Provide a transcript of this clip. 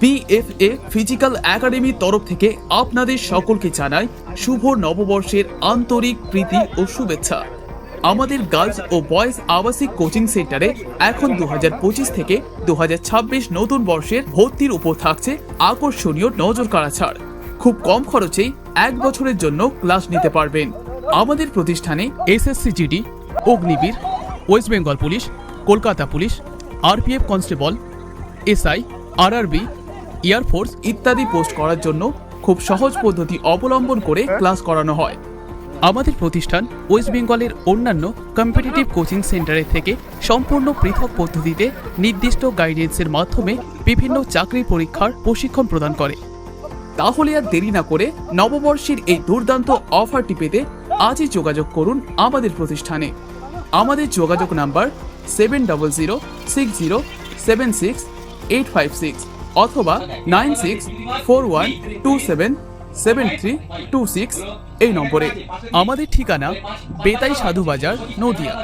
BFA physical একাডেমির তরফ থেকে আপনাদের সকলকে জানাই শুভ নববর্ষের আন্তরিক প্রীতি ও শুভেচ্ছা। আমাদের গার্লস ও বয়েজ আবাসিক কোচিং সেন্টারে এখন দুহাজার পঁচিশ থেকে দুহাজার ছাব্বিশ নতুন বর্ষের ভর্তির উপর থাকছে আকর্ষণীয় নজর কাড়া ছাড় খুব কম খরচেই এক বছরের জন্য ক্লাস নিতে পারবেন। আমাদের প্রতিষ্ঠানে SSC GD Agniveer, West Bengal police, Kolkata police, RPF constable, SI RRB air force ইত্যাদি পোস্ট করার জন্য খুব সহজ পদ্ধতি অবলম্বন করে ক্লাস করানো হয়। আমাদের প্রতিষ্ঠান ওয়েস্ট বেঙ্গলের অন্যান্য কম্পিটিটিভ কোচিং সেন্টারের থেকে সম্পূর্ণ পৃথক পদ্ধতিতে নির্দিষ্ট গাইডেন্সের মাধ্যমে বিভিন্ন চাকরি পরীক্ষার প্রশিক্ষণ প্রদান করে। তাহলে আর দেরি না করে নববর্ষের এই দুর্দান্ত অফারটি পেতে আজই যোগাযোগ করুন আমাদের প্রতিষ্ঠানে। আমাদের যোগাযোগ number seven double zero six zero seven six eight five six অথবা nine six four one two seven seven three two six এই নম্বরে। আমাদের ঠিকানা বেতাই সাধু বাজার, নদিয়া।